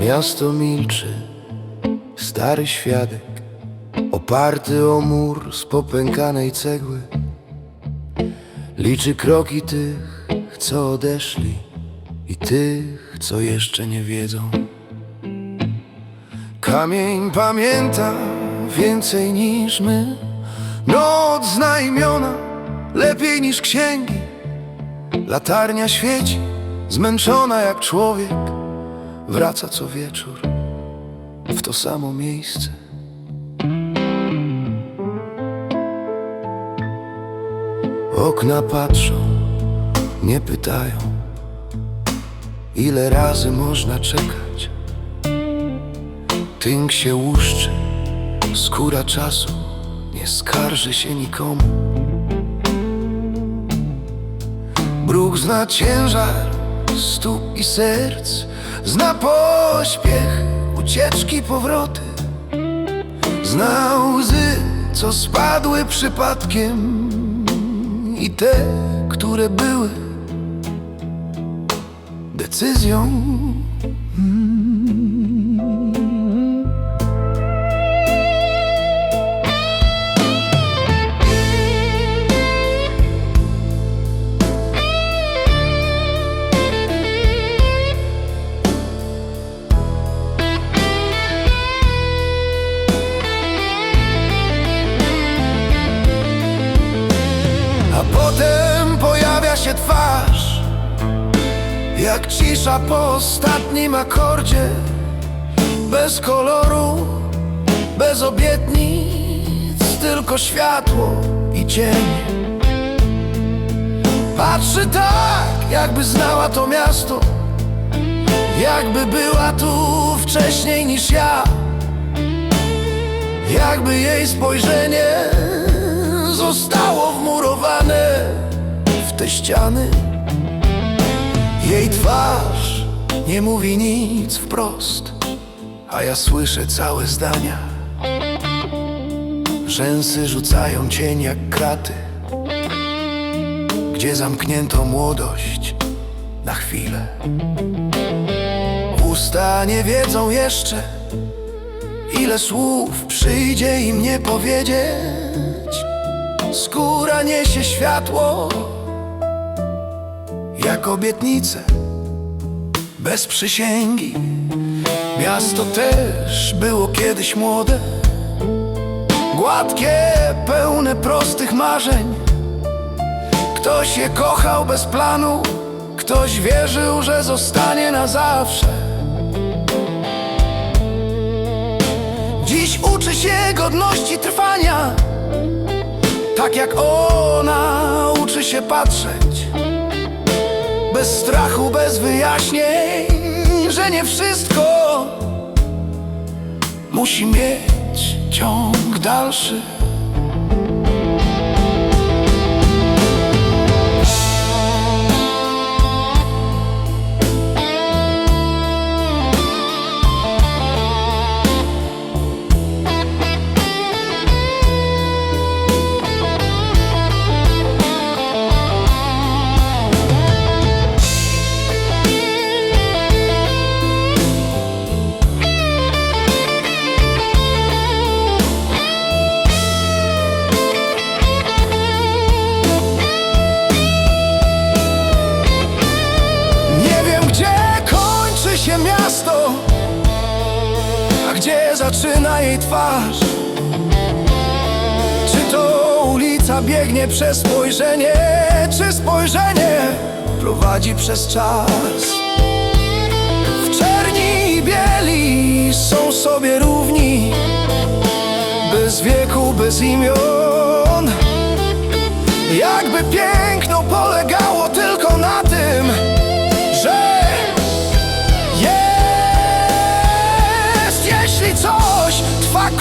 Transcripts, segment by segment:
Miasto milczy, stary świadek, oparty o mur z popękanej cegły. Liczy kroki tych, co odeszli i tych, co jeszcze nie wiedzą. Kamień pamięta więcej niż my, noc zna imiona lepiej niż księgi. Latarnia świeci, zmęczona jak człowiek. Wraca co wieczór w to samo miejsce. Okna patrzą, nie pytają, ile razy można czekać. Tynk się łuszczy, skóra czasu nie skarży się nikomu. Bruk zna ciężar stóp i serc, zna pośpiech, ucieczki, powroty. Zna łzy, co spadły przypadkiem i te, które były decyzją. Jak cisza po ostatnim akordzie Bez koloru, bez obietnic Tylko światło i cień Patrzy tak, jakby znała to miasto Jakby była tu wcześniej niż ja Jakby jej spojrzenie zostało wmurowane w te ściany. Jej twarz nie mówi nic wprost, a ja słyszę całe zdania. Rzęsy rzucają cień jak kraty, gdzie zamknięto młodość na chwilę. Usta nie wiedzą jeszcze, ile słów przyjdzie im nie powiedzieć. Skóra niesie światło Jak obietnice Bez przysięgi. Miasto też było kiedyś młode Gładkie, pełne prostych marzeń. Ktoś je kochał bez planu Ktoś wierzył, że zostanie na zawsze. Dziś uczy się godności trwania tak jak ona uczy się patrzeć Bez strachu, bez wyjaśnień Że nie wszystko Musi mieć ciąg dalszy gdzie zaczyna jej twarz? Czy to ulica biegnie przez spojrzenie? Czy spojrzenie prowadzi przez czas? W czerni i bieli są sobie równi Bez wieku, bez imion. Jakby piękno polegało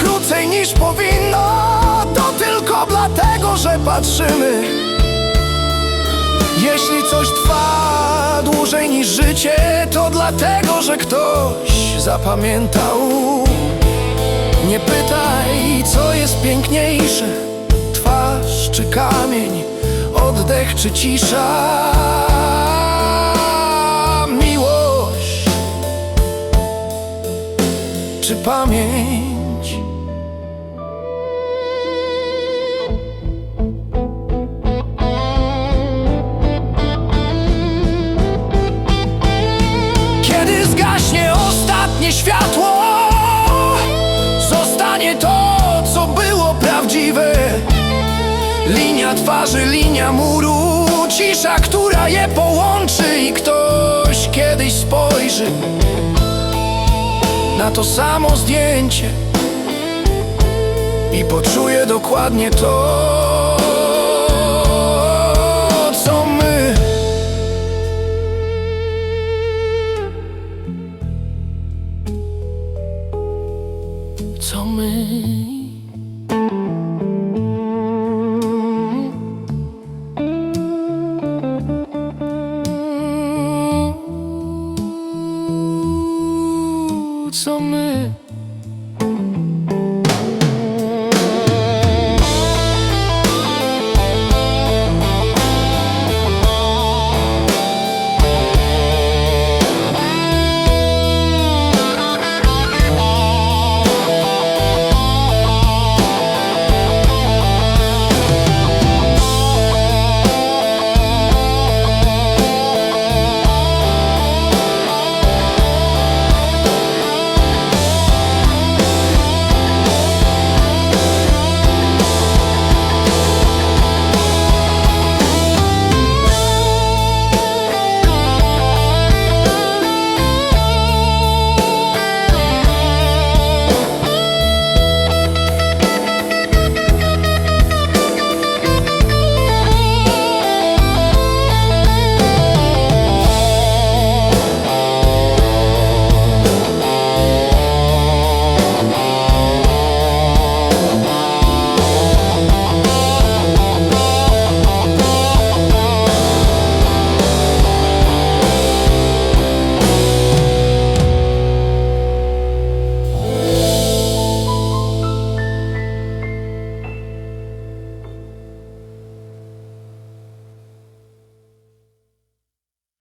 krócej niż powinno. To tylko dlatego, że patrzymy. Jeśli coś trwa dłużej niż życie To dlatego, że ktoś zapamiętał. Nie pytaj, co jest piękniejsze Twarz czy kamień, oddech czy cisza. Miłość czy pamięć. Linia twarzy, linia muru, cisza, która je połączy i ktoś kiedyś spojrzy na to samo zdjęcie i poczuje dokładnie to, co my. Co my? co my